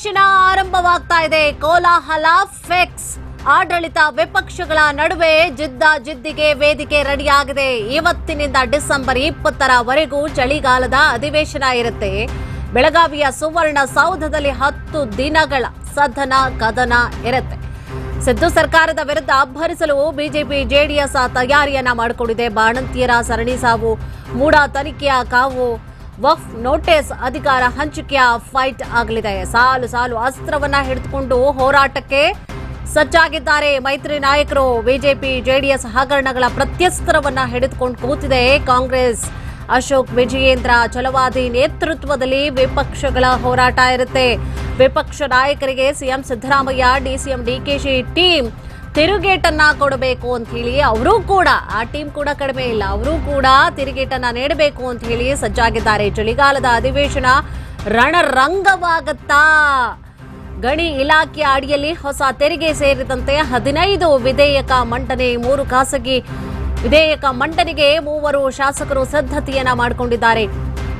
ಅಧಿವೇಶನ ಆರಂಭವಾಗ್ತಾ ಇದೆ. ಕೋಲಾಹಲ ಫೆಕ್ಸ್ ಆಡಳಿತ ವಿಪಕ್ಷಗಳ ನಡುವೆ ಜಿದ್ದ ಜಿದ್ದಿಗೆ ವೇದಿಕೆ ರೆಡಿಯಾಗಿದೆ. ಇವತ್ತಿನಿಂದ ಡಿಸೆಂಬರ್ ಇಪ್ಪತ್ತರವರೆಗೂ ಚಳಿಗಾಲದ ಅಧಿವೇಶನ ಇರುತ್ತೆ. ಬೆಳಗಾವಿಯ ಸುವರ್ಣ ಸೌಧದಲ್ಲಿ ಹತ್ತು ದಿನಗಳ ಸದನ ಕದನ ಇರುತ್ತೆ. ಸಿದ್ದು ಸರ್ಕಾರದ ವಿರುದ್ಧ ಅಬ್ಬರಿಸಲು ಬಿಜೆಪಿ ಜೆಡಿಎಸ್ ತಯಾರಿಯನ್ನ ಮಾಡಿಕೊಂಡಿದೆ. ಬಾಣಂತಿಯರ ಸರಣಿ ಸಾವು ಮೂಡ ತನಿಖೆಯ ಕಾವು ವಫ್ ನೋಟಿಸ್ ಅಧಿಕಾರ ಹಂಚಿಕೆಯ ಫೈಟ್ ಆಗಲಿದೆ. ಸಾಲು ಸಾಲು ಅಸ್ತ್ರವನ್ನ ಹಿಡಿದುಕೊಂಡು ಹೋರಾಟಕ್ಕೆ ಸಜ್ಜಾಗಿದ್ದಾರೆ. ಮೈತ್ರಿ ನಾಯಕರು ಬಿಜೆಪಿ, ಜೆಡಿಎಸ್ ಹಗರಣಗಳ ಪ್ರತ್ಯಸ್ತ್ರವನ್ನ ಹಿಡಿದುಕೊಂಡು ಕೂತಿದೆ. ಕಾಂಗ್ರೆಸ್ ಅಶೋಕ್ ವಿಜಯೇಂದ್ರ ಚಲವಾದಿ ನೇತೃತ್ವದಲ್ಲಿ ವಿಪಕ್ಷಗಳ ಹೋರಾಟ ಇರುತ್ತೆ. ವಿಪಕ್ಷ ನಾಯಕರಿಗೆ CM Siddaramaiah DCM DKShi team ತಿರುಗೇಟನ್ನ ಕೊಡಬೇಕು ಅಂತ ಹೇಳಿ ಅವರು ಕೂಡ, ಆ ಟೀಮ್ ಕೂಡ ಕಡಿಮೆ ಇಲ್ಲ, ಅವರೂ ಕೂಡ ತಿರುಗೇಟನ್ನ ನೀಡಬೇಕು ಅಂತ ಹೇಳಿ ಸಜ್ಜಾಗಿದ್ದಾರೆ. ಚಳಿಗಾಲದ ಅಧಿವೇಶನ ರಣರಂಗವಾಗತ್ತಾ? ಗಣಿ ಇಲಾಖೆ ಅಡಿಯಲ್ಲಿ ಹೊಸ ತೆರಿಗೆ ಸೇರಿದಂತೆ ಹದಿನೈದು ವಿಧೇಯಕ ಮಂಡನೆ, ಮೂರು ಖಾಸಗಿ ವಿಧೇಯಕ ಮಂಡನೆಗೆ ಮೂವರು ಶಾಸಕರು ಸಿದ್ಧತೆಯನ್ನ ಮಾಡಿಕೊಂಡಿದ್ದಾರೆ.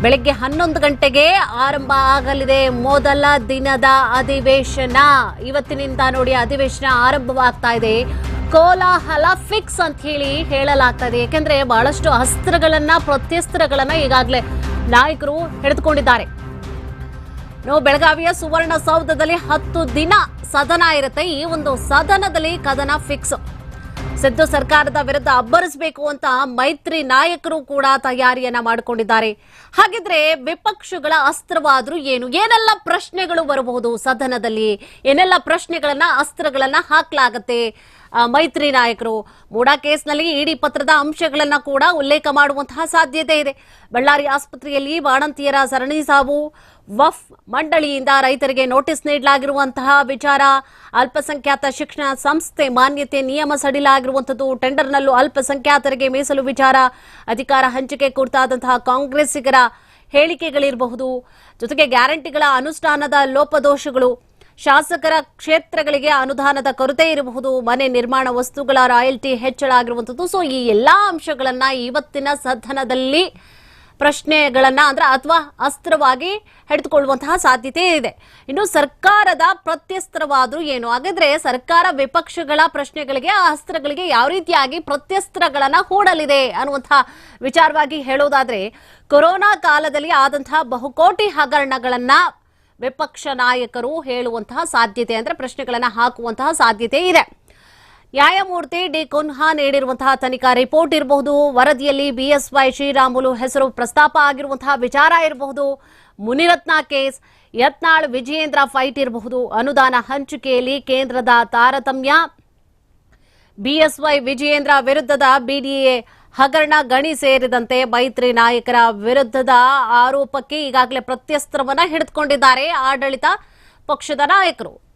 ಬೆಳಗ್ಗೆ ಹನ್ನೊಂದು ಗಂಟೆಗೆ ಆರಂಭ ಆಗಲಿದೆ ಮೊದಲ ದಿನದ ಅಧಿವೇಶನ. ಇವತ್ತಿನಿಂದ ನೋಡಿ ಅಧಿವೇಶನ ಆರಂಭವಾಗ್ತಾ ಇದೆ. ಕೋಲಾಹಲ ಫಿಕ್ಸ್ ಅಂತ ಹೇಳಿ ಹೇಳಲಾಗ್ತಾ ಇದೆ ಯಾಕೆಂದ್ರೆ ಬಹಳಷ್ಟು ಅಸ್ತ್ರಗಳನ್ನ, ಪ್ರತ್ಯಸ್ತ್ರಗಳನ್ನ ಈಗಾಗಲೇ ನಾಯಕರು ಹಿಡಿದುಕೊಂಡಿದ್ದಾರೆ. ನಾವು ಬೆಳಗಾವಿಯ ಸುವರ್ಣ ಸೌಧದಲ್ಲಿ ಹತ್ತು ದಿನ ಸದನ ಇರುತ್ತೆ. ಈ ಒಂದು ಸದನದಲ್ಲಿ ಕದನ ಫಿಕ್ಸ್ ಸಿದ್ದು ಸರ್ಕಾರದ ವಿರುದ್ಧ ಅಬ್ಬರಿಸಬೇಕು ಅಂತ ಮೈತ್ರಿ ನಾಯಕರು ಕೂಡ ತಯಾರಿಯನ್ನ ಮಾಡಿಕೊಂಡಿದ್ದಾರೆ. ಹಾಗಿದ್ರೆ ವಿಪಕ್ಷಗಳ ಅಸ್ತ್ರವಾದ್ರೂ ಏನು? ಏನೆಲ್ಲ ಪ್ರಶ್ನೆಗಳು ಬರಬಹುದು ಸದನದಲ್ಲಿ? ಏನೆಲ್ಲ ಪ್ರಶ್ನೆಗಳನ್ನ, ಅಸ್ತ್ರಗಳನ್ನ ಹಾಕ್ಲಾಗತ್ತೆ ಮೈತ್ರಿ ನಾಯಕರು? ಮೂಡಾ ಕೇಸ್ನಲ್ಲಿ ಇಡಿ ಪತ್ರದ ಅಂಶಗಳನ್ನ ಕೂಡ ಉಲ್ಲೇಖ ಮಾಡುವಂತಹ ಸಾಧ್ಯತೆ ಇದೆ. ಬಳ್ಳಾರಿ ಆಸ್ಪತ್ರೆಯಲ್ಲಿ ಬಾಣಂತಿಯರ ಸರಣಿ ಸಾವು ವಫ್ ಮಂಡಳಿಯಿಂದ ರೈತರಿಗೆ ನೋಟಿಸ್ ನೀಡಲಾಗಿರುವಂತಹ ವಿಚಾರ. ಅಲ್ಪಸಂಖ್ಯಾತ ಶಿಕ್ಷಣ ಸಂಸ್ಥೆ ಮಾನ್ಯತೆ ನಿಯಮ ಸಡಿಲಾಗಿರುವಂಥದ್ದು. ಟೆಂಡರ್ನಲ್ಲೂ ಅಲ್ಪಸಂಖ್ಯಾತರಿಗೆ ಮೀಸಲು ವಿಚಾರ. ಅಧಿಕಾರ ಹಂಚಿಕೆ ಕುರಿತಾದಂತಹ ಕಾಂಗ್ರೆಸ್ಸಿಗರ ಹೇಳಿಕೆಗಳಿರಬಹುದು. ಜೊತೆಗೆ ಗ್ಯಾರಂಟಿಗಳ ಅನುಷ್ಠಾನದ ಲೋಪದೋಷಗಳು. ಶಾಸಕರ ಕ್ಷೇತ್ರಗಳಿಗೆ ಅನುದಾನದ ಕೊರತೆ ಇರಬಹುದು. ಮನೆ ನಿರ್ಮಾಣ ವಸ್ತುಗಳ ರಾಯಲ್ಟಿ ಹೆಚ್ಚಳ ಆಗಿರುವಂಥದ್ದು. ಸೊ ಈ ಎಲ್ಲಾ ಅಂಶಗಳನ್ನು ಇವತ್ತಿನ ಸದನದಲ್ಲಿ ಪ್ರಶ್ನೆಗಳನ್ನ ಅಂದ್ರೆ ಅಥವಾ ಅಸ್ತ್ರವಾಗಿ ಹಿಡಿದುಕೊಳ್ಳುವಂತಹ ಸಾಧ್ಯತೆ ಇದೆ. ಇನ್ನು ಸರ್ಕಾರದ ಪ್ರತ್ಯಸ್ತ್ರವಾದ್ರೂ ಏನು? ಹಾಗಾದ್ರೆ ಸರ್ಕಾರ ವಿಪಕ್ಷಗಳ ಪ್ರಶ್ನೆಗಳಿಗೆ ಆ ಅಸ್ತ್ರಗಳಿಗೆ ಯಾವ ರೀತಿಯಾಗಿ ಪ್ರತ್ಯಸ್ತ್ರಗಳನ್ನ ಹೂಡಲಿದೆ ಅನ್ನುವಂತಹ ವಿಚಾರವಾಗಿ ಹೇಳೋದಾದ್ರೆ, ಕೊರೋನಾ ಕಾಲದಲ್ಲಿ ಆದಂತಹ ಬಹುಕೋಟಿ ಹಗರಣಗಳನ್ನ ವಿಪಕ್ಷ ನಾಯಕರು ಹೇಳುವಂತಹ ಸಾಧ್ಯತೆ ಅಂದ್ರೆ ಪ್ರಶ್ನೆಗಳನ್ನ ಹಾಕುವಂತಹ ಸಾಧ್ಯತೆ ಇದೆ. ನ್ಯಾಯಮೂರ್ತಿ ಡಿ ಕುನ್ಹಾ ನೀಡಿರುವಂತಹ ತನಿಖಾ ರಿಪೋರ್ಟ್ ಇರಬಹುದು. ವರದಿಯಲ್ಲಿ ಬಿಎಸ್ವೈ ಶ್ರೀರಾಮುಲು ಹೆಸರು ಪ್ರಸ್ತಾಪ ಆಗಿರುವಂತಹ ವಿಚಾರ ಇರಬಹುದು. ಮುನಿರತ್ನ ಕೇಸ್, ಯತ್ನಾಳ್ ವಿಜಯೇಂದ್ರ ಫೈಟ್ ಇರಬಹುದು. ಅನುದಾನ ಹಂಚಿಕೆಯಲ್ಲಿ ಕೇಂದ್ರದ ತಾರತಮ್ಯ. ಬಿಎಸ್ವೈ ವಿಜಯೇಂದ್ರ ವಿರುದ್ಧದ ಬಿಡಿಎ ಹಗರಣ ಗಣಿ ಸೇರಿದಂತೆ ಮೈತ್ರಿ ನಾಯಕರ ವಿರುದ್ಧದ ಆರೋಪಕ್ಕೆ ಈಗಾಗಲೇ ಪ್ರತ್ಯಸ್ತ್ರವನ್ನ ಹಿಡಿದುಕೊಂಡಿದ್ದಾರೆ ಆಡಳಿತ ಪಕ್ಷದ ನಾಯಕರು.